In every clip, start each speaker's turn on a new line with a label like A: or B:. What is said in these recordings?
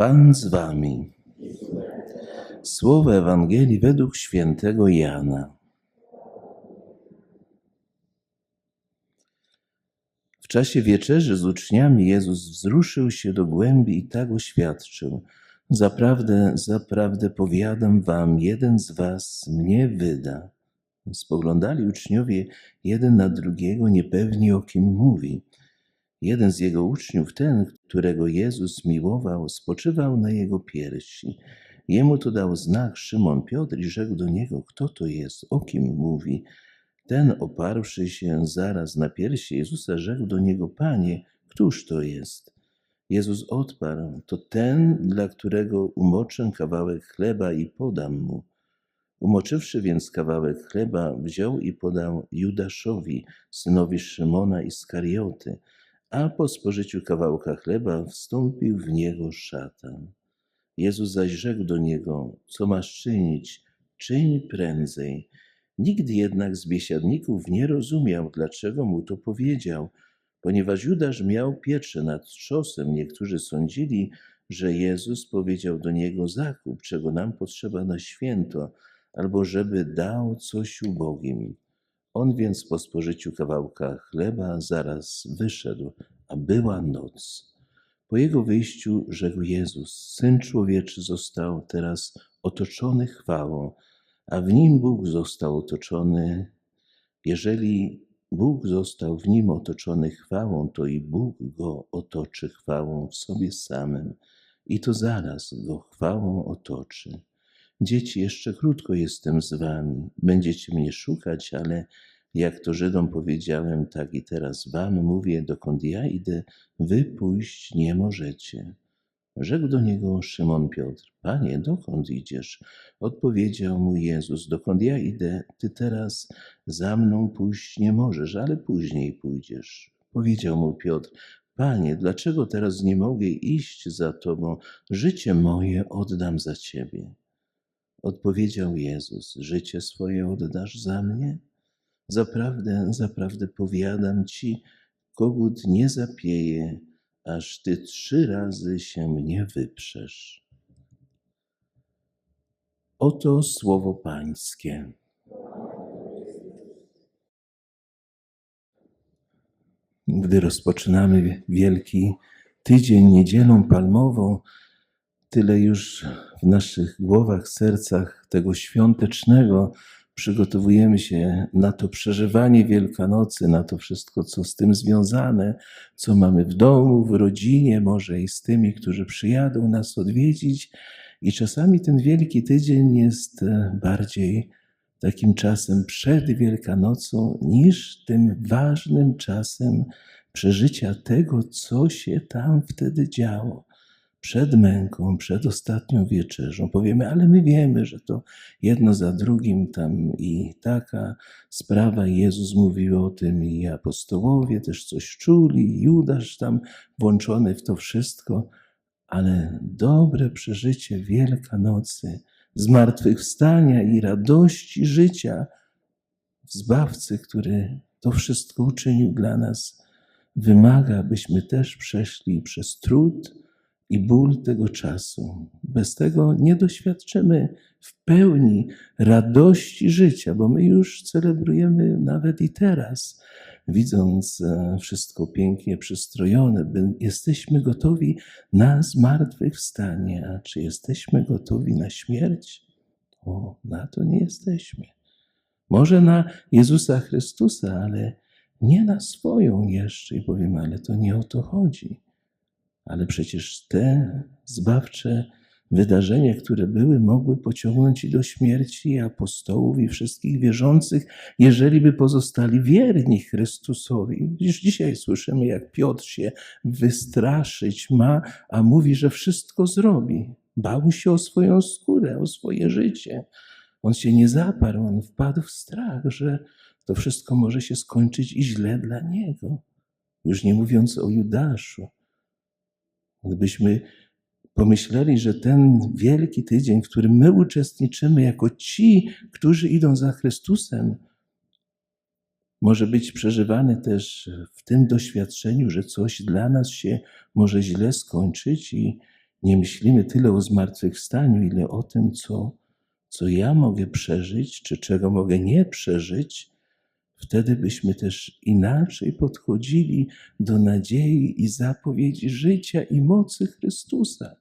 A: Pan z wami. Słowo Ewangelii według świętego Jana. W czasie wieczerzy z uczniami Jezus wzruszył się do głębi i tak oświadczył: Zaprawdę, zaprawdę powiadam wam, jeden z was mnie wyda. Spoglądali uczniowie jeden na drugiego, niepewni o kim mówi. Jeden z jego uczniów, ten, którego Jezus miłował, spoczywał na jego piersi. Jemu to dał znak Szymon Piotr i rzekł do niego, kto to jest, o kim mówi. Ten, oparłszy się zaraz na piersi Jezusa, rzekł do niego, Panie, któż to jest? Jezus odparł, to ten, dla którego umoczę kawałek chleba i podam mu. Umoczywszy więc kawałek chleba, wziął i podał Judaszowi, synowi Szymona i Skarioty, a po spożyciu kawałka chleba wstąpił w niego szatan. Jezus zaś rzekł do niego, co masz czynić, czyń prędzej. Nikt jednak z biesiadników nie rozumiał, dlaczego mu to powiedział, ponieważ Judasz miał pieczę nad trzosem. Niektórzy sądzili, że Jezus powiedział do niego zakup, czego nam potrzeba na święto, albo żeby dał coś ubogim. On więc po spożyciu kawałka chleba zaraz wyszedł, a była noc. Po jego wyjściu rzekł Jezus: Syn człowieczy został teraz otoczony chwałą, a w nim Bóg został otoczony. Jeżeli Bóg został w nim otoczony chwałą, to i Bóg go otoczy chwałą w sobie samym, i to zaraz go chwałą otoczy. Dzieci, jeszcze krótko jestem z wami. Będziecie mnie szukać, ale jak to Żydom powiedziałem, tak i teraz wam mówię, dokąd ja idę, wy pójść nie możecie. Rzekł do niego Szymon Piotr: Panie, dokąd idziesz? Odpowiedział mu Jezus: Dokąd ja idę, ty teraz za mną pójść nie możesz, ale później pójdziesz. Powiedział mu Piotr: Panie, dlaczego teraz nie mogę iść za tobą? Życie moje oddam za ciebie. Odpowiedział Jezus: Życie swoje oddasz za mnie? Zaprawdę, zaprawdę powiadam ci, kogut nie zapieje, aż ty trzy razy się mnie wyprzesz. Oto słowo Pańskie. Gdy rozpoczynamy wielki tydzień, niedzielą palmową, tyle już w naszych głowach, sercach tego świątecznego przygotowujemy się na to przeżywanie Wielkanocy, na to wszystko, co z tym związane, co mamy w domu, w rodzinie, może i z tymi, którzy przyjadą nas odwiedzić. I czasami ten Wielki Tydzień jest e, bardziej takim czasem przed Wielkanocą niż tym ważnym czasem przeżycia tego, co się tam wtedy działo przed męką, przed ostatnią wieczerzą. Powiemy, ale my wiemy, że to jedno za drugim tam i taka sprawa. Jezus mówił o tym i apostołowie też coś czuli, Judasz tam włączony w to wszystko, ale dobre przeżycie Wielkanocy, zmartwychwstania i radości życia w Zbawcy, który to wszystko uczynił dla nas, wymaga, byśmy też przeszli przez trud, i ból tego czasu. Bez tego nie doświadczymy w pełni radości życia, bo my już celebrujemy nawet i teraz, widząc e, wszystko pięknie przystrojone. Jesteśmy gotowi na zmartwychwstanie, a czy jesteśmy gotowi na śmierć? O, na to nie jesteśmy. Może na Jezusa Chrystusa, ale nie na swoją jeszcze. I powiemy, ale to nie o to chodzi. Ale przecież te zbawcze wydarzenia, które były, mogły pociągnąć i do śmierci apostołów i wszystkich wierzących, jeżeli by pozostali wierni Chrystusowi. Już dzisiaj słyszymy, jak Piotr się wystraszyć ma, a mówi, że wszystko zrobi. Bał się o swoją skórę, o swoje życie. On się nie zaparł, on wpadł w strach, że to wszystko może się skończyć i źle dla niego. Już nie mówiąc o Judaszu. Gdybyśmy pomyśleli, że ten wielki tydzień, w którym my uczestniczymy jako ci, którzy idą za Chrystusem, może być przeżywany też w tym doświadczeniu, że coś dla nas się może źle skończyć i, nie myślimy tyle o zmartwychwstaniu, ile o tym, co, co ja mogę przeżyć, czy czego mogę nie przeżyć, wtedy byśmy też inaczej podchodzili do nadziei i zapowiedzi życia i mocy Chrystusa.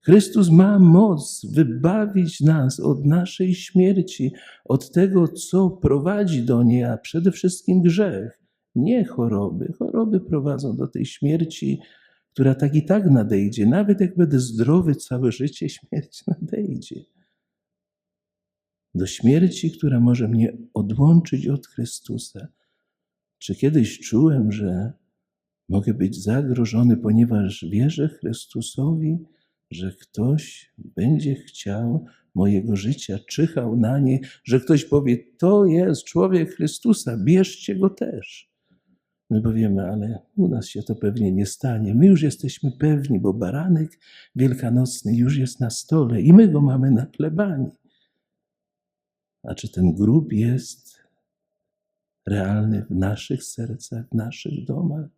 A: Chrystus ma moc wybawić nas od naszej śmierci, od tego, co prowadzi do niej, a przede wszystkim grzech, nie choroby. Choroby prowadzą do tej śmierci, która tak i tak nadejdzie. Nawet jak będę zdrowy całe życie, śmierć nadejdzie. Do śmierci, która może mnie odłączyć od Chrystusa. Czy kiedyś czułem, że mogę być zagrożony, ponieważ wierzę Chrystusowi? że ktoś będzie chciał mojego życia, czyhał na nie, że ktoś powie: To jest człowiek Chrystusa, bierzcie go też. My powiemy, ale u nas się to pewnie nie stanie. My już jesteśmy pewni, bo baranek wielkanocny już jest na stole i my go mamy na plebanii. A czy ten grób jest realny w naszych sercach, w naszych domach?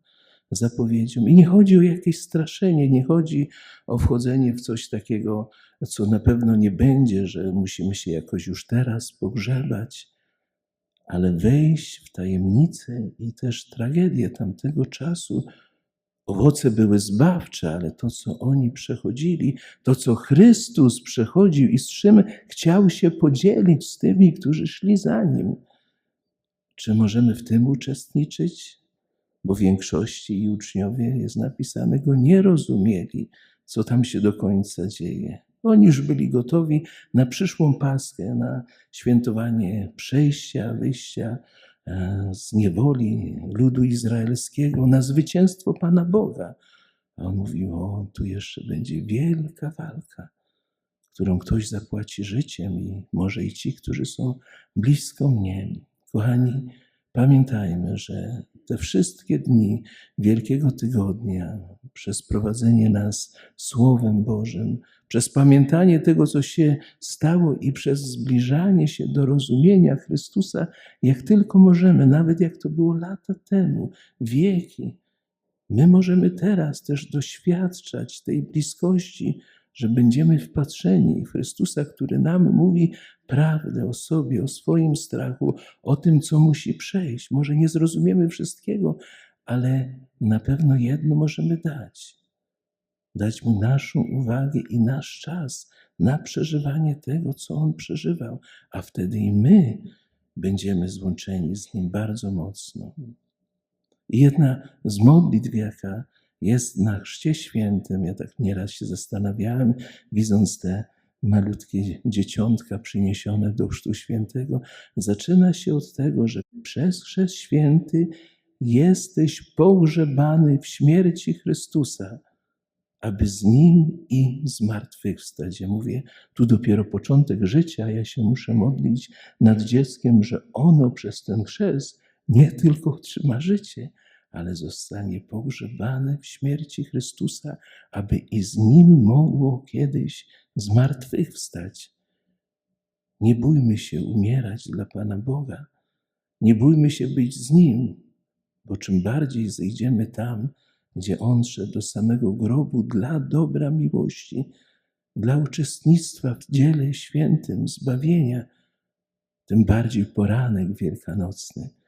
A: zapowiedzią. I nie chodzi o jakieś straszenie, nie chodzi o wchodzenie w coś takiego, co na pewno nie będzie, że musimy się jakoś już teraz pogrzebać, ale wejść w tajemnicę i też tragedię tamtego czasu. Owoce były zbawcze, ale to, co oni przechodzili, to, co Chrystus przechodził i z czym chciał się podzielić z tymi, którzy szli za nim. Czy możemy w tym uczestniczyć? bo większości i uczniowie jest napisane, go nie rozumieli, co tam się do końca dzieje. Oni już byli gotowi na przyszłą Paskę, na świętowanie przejścia, wyjścia z niewoli ludu izraelskiego, na zwycięstwo Pana Boga. A on mówił: O, tu jeszcze będzie wielka walka, którą ktoś zapłaci życiem, i może i ci, którzy są blisko mnie. Kochani, pamiętajmy, że te wszystkie dni Wielkiego Tygodnia, przez prowadzenie nas Słowem Bożym, przez pamiętanie tego, co się stało i przez zbliżanie się do rozumienia Chrystusa, jak tylko możemy, nawet jak to było lata temu, wieki, my możemy teraz też doświadczać tej bliskości że będziemy wpatrzeni w Chrystusa, który nam mówi prawdę o sobie, o swoim strachu, o tym, co musi przejść. Może nie zrozumiemy wszystkiego, ale na pewno jedno możemy dać. Dać mu naszą uwagę i nasz czas na przeżywanie tego, co on przeżywał, a wtedy i my będziemy złączeni z nim bardzo mocno. I jedna z modlitw, jaka jest na Chrzcie Świętym. Ja tak nieraz się zastanawiałem, widząc te malutkie dzieciątka przyniesione do Chrztu Świętego. Zaczyna się od tego, że przez Chrzest Święty jesteś pogrzebany w śmierci Chrystusa, aby z Nim i zmartwychwstać. Ja mówię, tu dopiero początek życia, ja się muszę modlić nad dzieckiem, że ono przez ten chrzest nie tylko otrzyma życie, ale zostanie pogrzebane w śmierci Chrystusa, aby i z Nim mogło kiedyś zmartwychwstać. Nie bójmy się umierać dla Pana Boga. Nie bójmy się być z Nim, bo czym bardziej zejdziemy tam, gdzie On szedł do samego grobu dla dobra miłości, dla uczestnictwa w dziele świętym zbawienia, tym bardziej poranek wielkanocny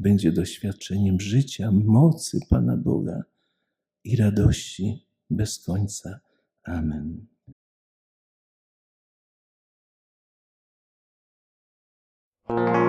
A: będzie doświadczeniem życia, mocy Pana Boga i radości bez końca. Amen. thank you